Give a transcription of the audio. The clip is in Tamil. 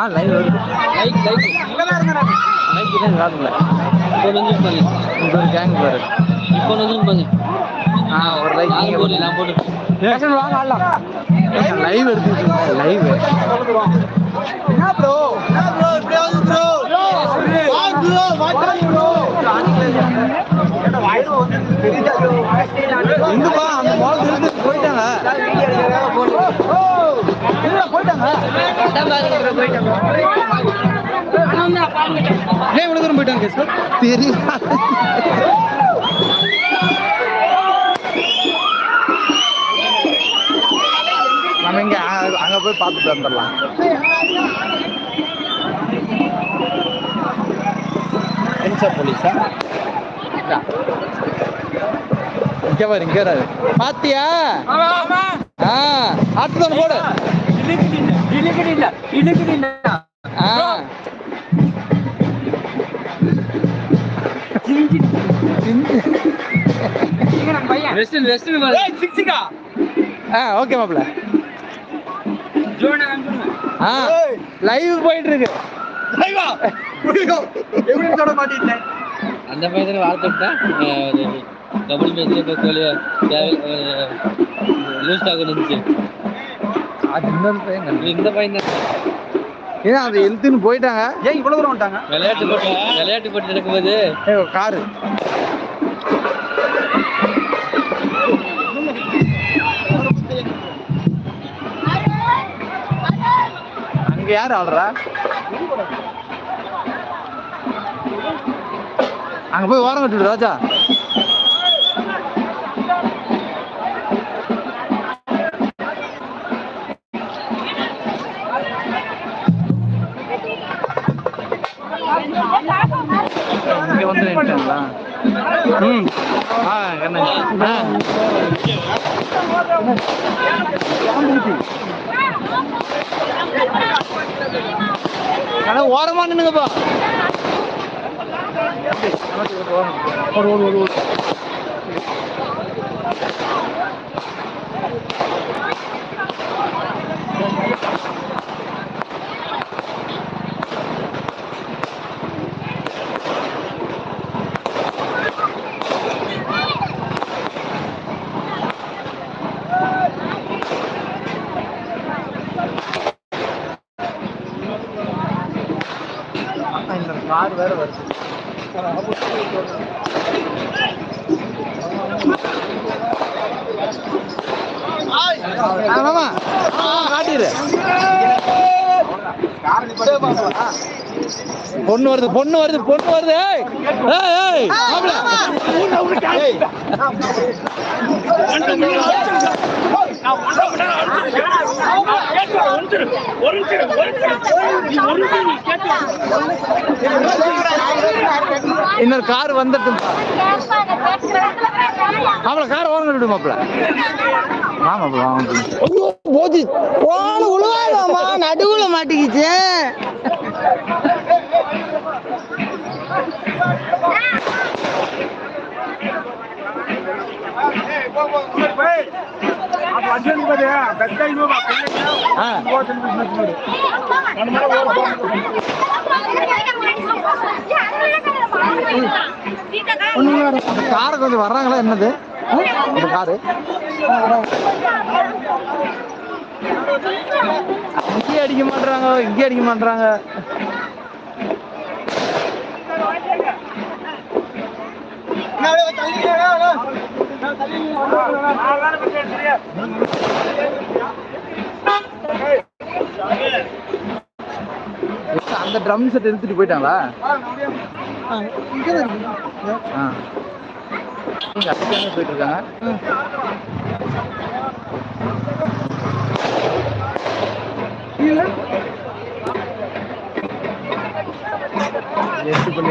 ஆ லைவ் லைக். லைக் லைக் இல்லை காட்டல. இப்போ வந்து பாருங்க இது ஒரு கேங் வருது இப்போ வந்து பாருங்க ஆ ஒரு லைக் நீங்க போடல நான் போட்டு வாங்க ஆடலாம் லைவ் எடுத்துக்கிட்டு லைவ் என்ன ப்ரோ என்ன ப்ரோ இப்படியாவது ப்ரோ வாங்க ப்ரோ வாங்க ப்ரோ ஏன் இவ்வளவு தூரம் போயிட்டாங்க சார் தெரியல நம்ம இங்க அங்க போய் பார்த்துட்டு வந்துடலாம். என்சா போலீஸா? இங்க பாரு இங்க பாத்தியா? ஆ அடுத்து ஒன்று போடு ஆ. வெஸ்டர்ன் வெஸ்டர்ன் பாருங்க. ஆ ஓகே மாப்ள ஆ லைவ் போயிட்டு இருக்கு எப்படி சொல்ல மாட்டேன் அந்த பையன் வார்த்தை விட்டா? கபடி மேட்ச்ல கோலி லூஸ் இருந்துச்சு அது இன்னொரு பையன் இந்த பையன் ஏன் அது எழுத்துன்னு போயிட்டாங்க? ஏன் இவ்வளவு தூரம் வந்துட்டாங்க? விளையாட்டு போட்டு விளையாட்டு போட்டு நடக்கும்போது. ஏய் காரு. அங்க யார் ஆடுறா அங்க போய் ஓரம் கட்டிவிடு ராஜா. ஆனா ஓரமா நின்னுங்கப்பா ஓடு ஓடு ஓடு இந்த கார் வேற வருது மாமா. காட்டிடு பொண்ணு வருது பொண்ணு வருது பொண்ணு வருது. ஏய் இன்னொரு கார் வந்துட்டு. மாப்பிள கார் ஓரங்க விடு மாப்பிள. ஆமாப்ல போச்சு. போன உழுவாதாமா நடுவுல மாட்டிக்கிச்சு. Yeah அந்த காரை கொஞ்சம் வர்றாங்களா என்னது ஆ? காரு இங்கேயே அடிக்க மாட்றாங்க இங்கே அடிக்க மாட்றாங்க அந்த ட்ரம் செட் எடுத்துட்டு போயிட்டாங்களா? போயிட்டு இருக்காங்க. எடுத்து பண்ணி